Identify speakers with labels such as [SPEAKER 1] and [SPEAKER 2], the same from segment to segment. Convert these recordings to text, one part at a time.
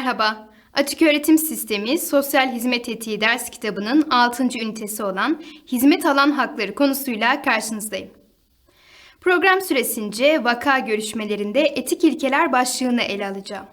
[SPEAKER 1] Merhaba. Açık Öğretim Sistemi Sosyal Hizmet Etiği ders kitabının 6. ünitesi olan Hizmet Alan Hakları konusuyla karşınızdayım. Program süresince vaka görüşmelerinde etik ilkeler başlığını ele alacağım.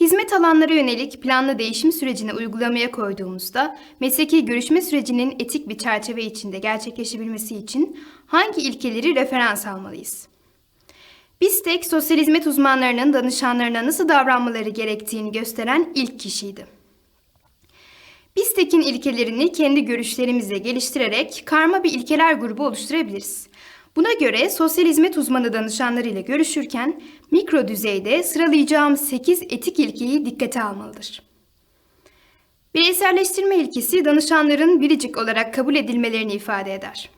[SPEAKER 1] Hizmet alanlara yönelik planlı değişim sürecini uygulamaya koyduğumuzda mesleki görüşme sürecinin etik bir çerçeve içinde gerçekleşebilmesi için hangi ilkeleri referans almalıyız? BİSTEK, sosyal hizmet uzmanlarının danışanlarına nasıl davranmaları gerektiğini gösteren ilk kişiydi. BİSTEK'in ilkelerini kendi görüşlerimizle geliştirerek karma bir ilkeler grubu oluşturabiliriz. Buna göre sosyal hizmet uzmanı danışanları ile görüşürken mikro düzeyde sıralayacağım 8 etik ilkeyi dikkate almalıdır. Bireyselleştirme ilkesi danışanların biricik olarak kabul edilmelerini ifade eder.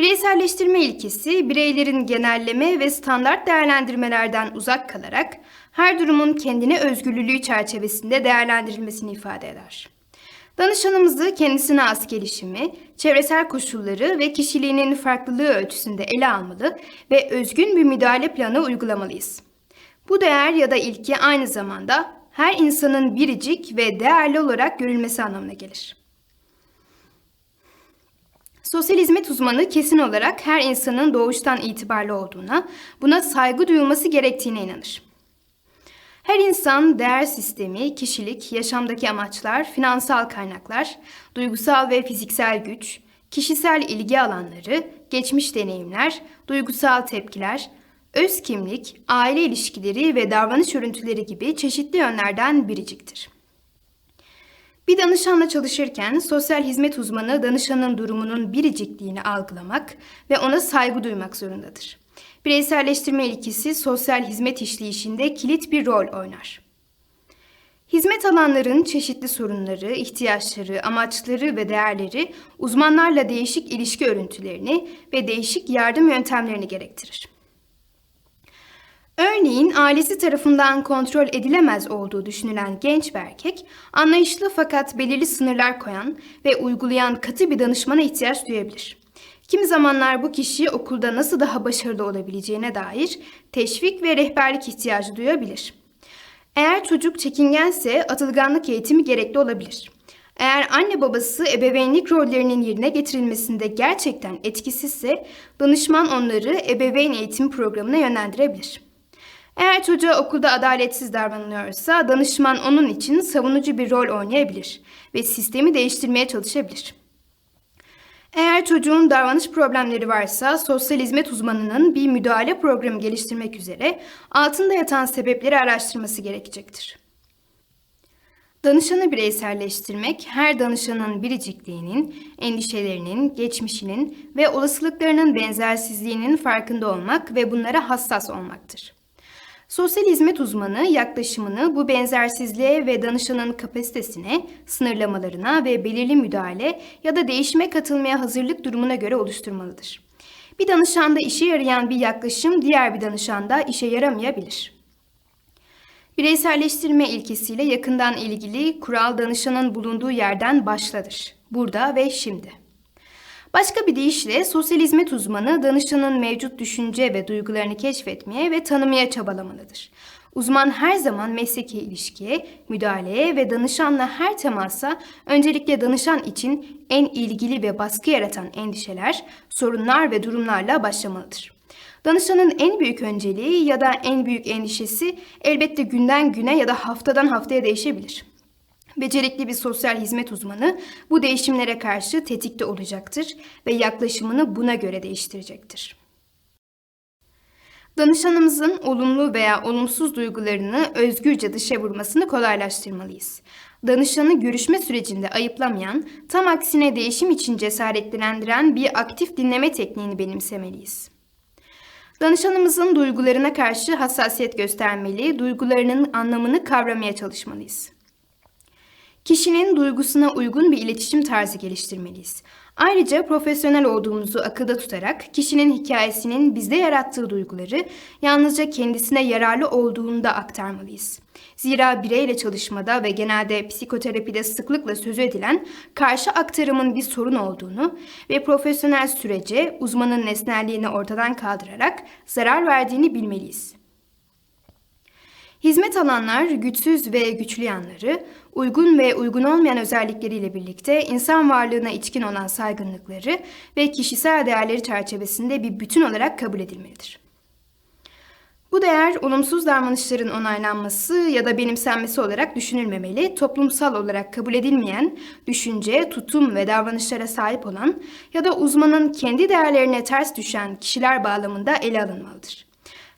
[SPEAKER 1] Bireyselleştirme ilkesi, bireylerin genelleme ve standart değerlendirmelerden uzak kalarak her durumun kendine özgürlülüğü çerçevesinde değerlendirilmesini ifade eder. Danışanımızı kendisine az gelişimi, çevresel koşulları ve kişiliğinin farklılığı ölçüsünde ele almalı ve özgün bir müdahale planı uygulamalıyız. Bu değer ya da ilki aynı zamanda her insanın biricik ve değerli olarak görülmesi anlamına gelir. Sosyal hizmet uzmanı kesin olarak her insanın doğuştan itibarlı olduğuna, buna saygı duyulması gerektiğine inanır. Her insan değer sistemi, kişilik, yaşamdaki amaçlar, finansal kaynaklar, duygusal ve fiziksel güç, kişisel ilgi alanları, geçmiş deneyimler, duygusal tepkiler, öz kimlik, aile ilişkileri ve davranış örüntüleri gibi çeşitli yönlerden biriciktir. Bir danışanla çalışırken sosyal hizmet uzmanı danışanın durumunun biricikliğini algılamak ve ona saygı duymak zorundadır. Bireyselleştirme ilkesi sosyal hizmet işleyişinde kilit bir rol oynar. Hizmet alanların çeşitli sorunları, ihtiyaçları, amaçları ve değerleri uzmanlarla değişik ilişki örüntülerini ve değişik yardım yöntemlerini gerektirir. Örneğin ailesi tarafından kontrol edilemez olduğu düşünülen genç bir erkek, anlayışlı fakat belirli sınırlar koyan ve uygulayan katı bir danışmana ihtiyaç duyabilir. Kimi zamanlar bu kişi okulda nasıl daha başarılı olabileceğine dair teşvik ve rehberlik ihtiyacı duyabilir. Eğer çocuk çekingense atılganlık eğitimi gerekli olabilir. Eğer anne babası ebeveynlik rollerinin yerine getirilmesinde gerçekten etkisizse danışman onları ebeveyn eğitim programına yönlendirebilir. Eğer çocuğa okulda adaletsiz davranılıyorsa danışman onun için savunucu bir rol oynayabilir ve sistemi değiştirmeye çalışabilir. Eğer çocuğun davranış problemleri varsa sosyal hizmet uzmanının bir müdahale programı geliştirmek üzere altında yatan sebepleri araştırması gerekecektir. Danışanı bireyselleştirmek, her danışanın biricikliğinin, endişelerinin, geçmişinin ve olasılıklarının benzersizliğinin farkında olmak ve bunlara hassas olmaktır. Sosyal hizmet uzmanı yaklaşımını bu benzersizliğe ve danışanın kapasitesine, sınırlamalarına ve belirli müdahale ya da değişime katılmaya hazırlık durumuna göre oluşturmalıdır. Bir danışanda işe yarayan bir yaklaşım diğer bir danışanda işe yaramayabilir. Bireyselleştirme ilkesiyle yakından ilgili kural danışanın bulunduğu yerden başladır. Burada ve şimdi. Başka bir deyişle sosyal uzmanı danışanın mevcut düşünce ve duygularını keşfetmeye ve tanımaya çabalamalıdır. Uzman her zaman mesleki ilişkiye, müdahaleye ve danışanla her temasa öncelikle danışan için en ilgili ve baskı yaratan endişeler, sorunlar ve durumlarla başlamalıdır. Danışanın en büyük önceliği ya da en büyük endişesi elbette günden güne ya da haftadan haftaya değişebilir. Becerikli bir sosyal hizmet uzmanı bu değişimlere karşı tetikte olacaktır ve yaklaşımını buna göre değiştirecektir. Danışanımızın olumlu veya olumsuz duygularını özgürce dışa vurmasını kolaylaştırmalıyız. Danışanı görüşme sürecinde ayıplamayan, tam aksine değişim için cesaretlendiren bir aktif dinleme tekniğini benimsemeliyiz. Danışanımızın duygularına karşı hassasiyet göstermeli, duygularının anlamını kavramaya çalışmalıyız. Kişinin duygusuna uygun bir iletişim tarzı geliştirmeliyiz. Ayrıca profesyonel olduğumuzu akılda tutarak kişinin hikayesinin bizde yarattığı duyguları yalnızca kendisine yararlı olduğunda aktarmalıyız. Zira bireyle çalışmada ve genelde psikoterapide sıklıkla sözü edilen karşı aktarımın bir sorun olduğunu ve profesyonel sürece uzmanın nesnelliğini ortadan kaldırarak zarar verdiğini bilmeliyiz. Hizmet alanlar güçsüz ve güçlü yanları, uygun ve uygun olmayan özellikleriyle birlikte insan varlığına içkin olan saygınlıkları ve kişisel değerleri çerçevesinde bir bütün olarak kabul edilmelidir. Bu değer olumsuz davranışların onaylanması ya da benimsenmesi olarak düşünülmemeli, toplumsal olarak kabul edilmeyen düşünce, tutum ve davranışlara sahip olan ya da uzmanın kendi değerlerine ters düşen kişiler bağlamında ele alınmalıdır.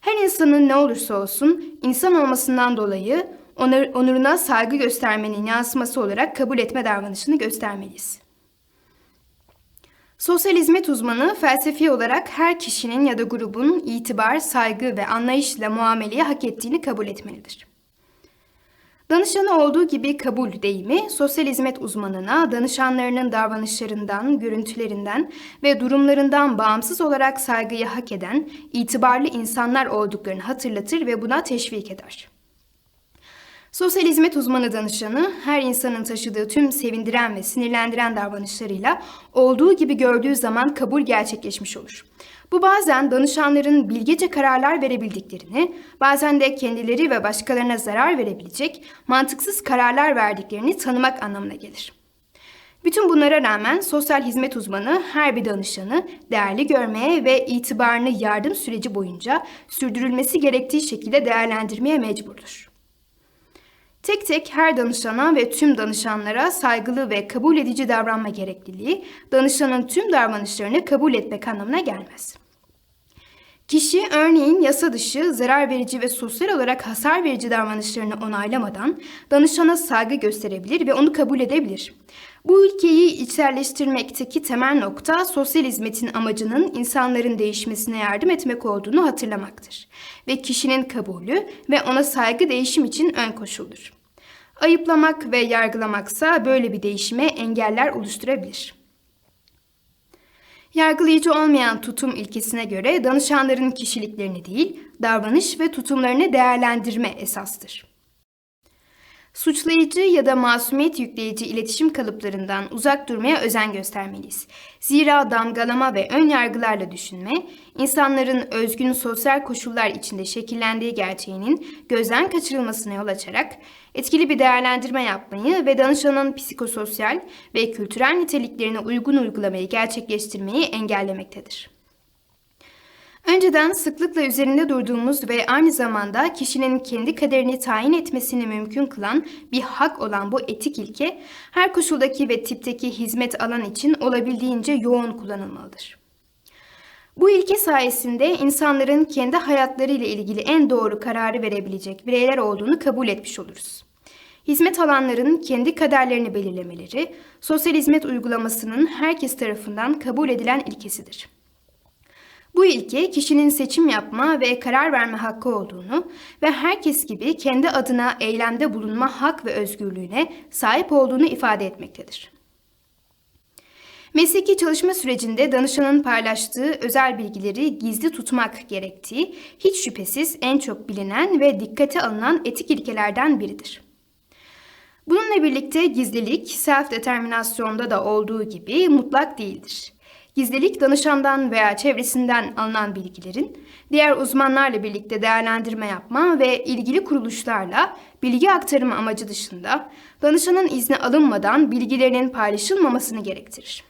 [SPEAKER 1] Her insanın ne olursa olsun insan olmasından dolayı onur, onuruna saygı göstermenin yansıması olarak kabul etme davranışını göstermeliyiz. Sosyal hizmet uzmanı felsefi olarak her kişinin ya da grubun itibar, saygı ve anlayışla muameleyi hak ettiğini kabul etmelidir. Danışanı olduğu gibi kabul deyimi, sosyal hizmet uzmanına danışanlarının davranışlarından, görüntülerinden ve durumlarından bağımsız olarak saygıyı hak eden, itibarlı insanlar olduklarını hatırlatır ve buna teşvik eder. Sosyal hizmet uzmanı danışanı her insanın taşıdığı tüm sevindiren ve sinirlendiren davranışlarıyla olduğu gibi gördüğü zaman kabul gerçekleşmiş olur. Bu bazen danışanların bilgece kararlar verebildiklerini, bazen de kendileri ve başkalarına zarar verebilecek mantıksız kararlar verdiklerini tanımak anlamına gelir. Bütün bunlara rağmen sosyal hizmet uzmanı her bir danışanı değerli görmeye ve itibarını yardım süreci boyunca sürdürülmesi gerektiği şekilde değerlendirmeye mecburdur. Tek tek her danışana ve tüm danışanlara saygılı ve kabul edici davranma gerekliliği, danışanın tüm davranışlarını kabul etmek anlamına gelmez. Kişi örneğin yasa dışı, zarar verici ve sosyal olarak hasar verici davranışlarını onaylamadan danışana saygı gösterebilir ve onu kabul edebilir. Bu ülkeyi içselleştirmekteki temel nokta sosyal hizmetin amacının insanların değişmesine yardım etmek olduğunu hatırlamaktır. Ve kişinin kabulü ve ona saygı değişim için ön koşuldur. Ayıplamak ve yargılamaksa böyle bir değişime engeller oluşturabilir. Yargılayıcı olmayan tutum ilkesine göre danışanların kişiliklerini değil, davranış ve tutumlarını değerlendirme esastır. Suçlayıcı ya da masumiyet yükleyici iletişim kalıplarından uzak durmaya özen göstermeliyiz. Zira damgalama ve ön yargılarla düşünme, insanların özgün sosyal koşullar içinde şekillendiği gerçeğinin gözden kaçırılmasına yol açarak etkili bir değerlendirme yapmayı ve danışanın psikososyal ve kültürel niteliklerine uygun uygulamayı gerçekleştirmeyi engellemektedir. Önceden sıklıkla üzerinde durduğumuz ve aynı zamanda kişinin kendi kaderini tayin etmesini mümkün kılan bir hak olan bu etik ilke her koşuldaki ve tipteki hizmet alan için olabildiğince yoğun kullanılmalıdır. Bu ilke sayesinde insanların kendi hayatları ile ilgili en doğru kararı verebilecek bireyler olduğunu kabul etmiş oluruz. Hizmet alanların kendi kaderlerini belirlemeleri, sosyal hizmet uygulamasının herkes tarafından kabul edilen ilkesidir. Bu ilke kişinin seçim yapma ve karar verme hakkı olduğunu ve herkes gibi kendi adına eylemde bulunma hak ve özgürlüğüne sahip olduğunu ifade etmektedir. Mesleki çalışma sürecinde danışanın paylaştığı özel bilgileri gizli tutmak gerektiği hiç şüphesiz en çok bilinen ve dikkate alınan etik ilkelerden biridir. Bununla birlikte gizlilik self-determinasyonda da olduğu gibi mutlak değildir. Gizlilik danışandan veya çevresinden alınan bilgilerin diğer uzmanlarla birlikte değerlendirme yapma ve ilgili kuruluşlarla bilgi aktarımı amacı dışında danışanın izni alınmadan bilgilerinin paylaşılmamasını gerektirir.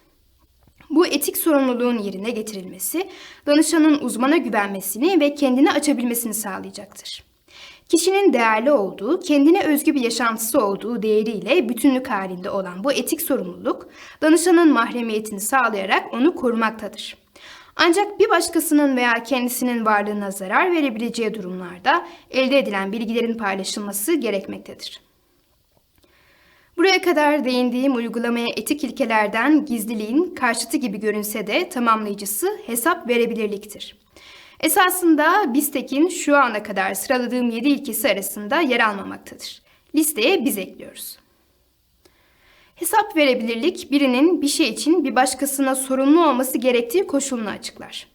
[SPEAKER 1] Bu etik sorumluluğun yerine getirilmesi danışanın uzmana güvenmesini ve kendini açabilmesini sağlayacaktır. Kişinin değerli olduğu, kendine özgü bir yaşantısı olduğu değeriyle bütünlük halinde olan bu etik sorumluluk, danışanın mahremiyetini sağlayarak onu korumaktadır. Ancak bir başkasının veya kendisinin varlığına zarar verebileceği durumlarda elde edilen bilgilerin paylaşılması gerekmektedir. Buraya kadar değindiğim uygulamaya etik ilkelerden gizliliğin karşıtı gibi görünse de tamamlayıcısı hesap verebilirliktir. Esasında BİSTEK'in şu ana kadar sıraladığım 7 ilkesi arasında yer almamaktadır. Listeye biz ekliyoruz. Hesap verebilirlik birinin bir şey için bir başkasına sorumlu olması gerektiği koşulunu açıklar.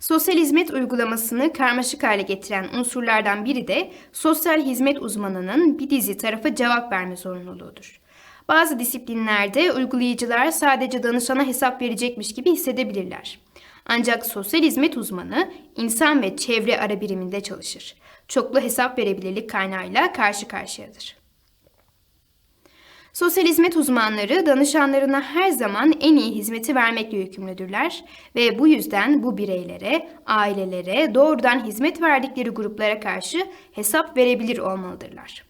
[SPEAKER 1] Sosyal hizmet uygulamasını karmaşık hale getiren unsurlardan biri de sosyal hizmet uzmanının bir dizi tarafa cevap verme zorunluluğudur. Bazı disiplinlerde uygulayıcılar sadece danışana hesap verecekmiş gibi hissedebilirler. Ancak sosyal hizmet uzmanı insan ve çevre ara biriminde çalışır. çoklu hesap verebilirlik kaynağıyla karşı karşıyadır. Sosyal hizmet uzmanları danışanlarına her zaman en iyi hizmeti vermekle yükümlüdürler ve bu yüzden bu bireylere, ailelere, doğrudan hizmet verdikleri gruplara karşı hesap verebilir olmalıdırlar.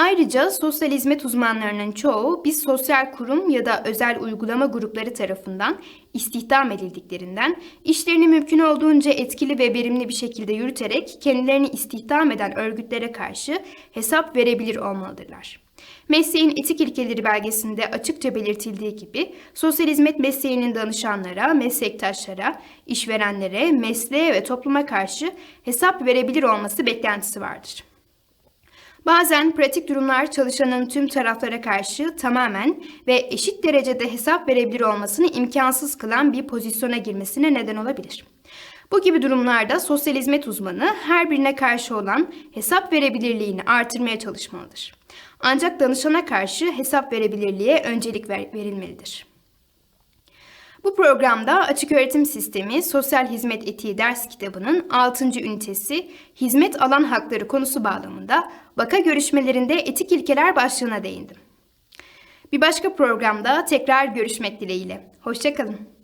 [SPEAKER 1] Ayrıca sosyal hizmet uzmanlarının çoğu bir sosyal kurum ya da özel uygulama grupları tarafından istihdam edildiklerinden işlerini mümkün olduğunca etkili ve verimli bir şekilde yürüterek kendilerini istihdam eden örgütlere karşı hesap verebilir olmalıdırlar. Mesleğin etik ilkeleri belgesinde açıkça belirtildiği gibi sosyal hizmet mesleğinin danışanlara, meslektaşlara, işverenlere, mesleğe ve topluma karşı hesap verebilir olması beklentisi vardır. Bazen pratik durumlar çalışanın tüm taraflara karşı tamamen ve eşit derecede hesap verebilir olmasını imkansız kılan bir pozisyona girmesine neden olabilir. Bu gibi durumlarda sosyal hizmet uzmanı her birine karşı olan hesap verebilirliğini artırmaya çalışmalıdır. Ancak danışana karşı hesap verebilirliğe öncelik ver- verilmelidir. Bu programda Açık Öğretim Sistemi Sosyal Hizmet Etiği ders kitabının 6. ünitesi Hizmet Alan Hakları konusu bağlamında vaka görüşmelerinde etik ilkeler başlığına değindim. Bir başka programda tekrar görüşmek dileğiyle. Hoşçakalın.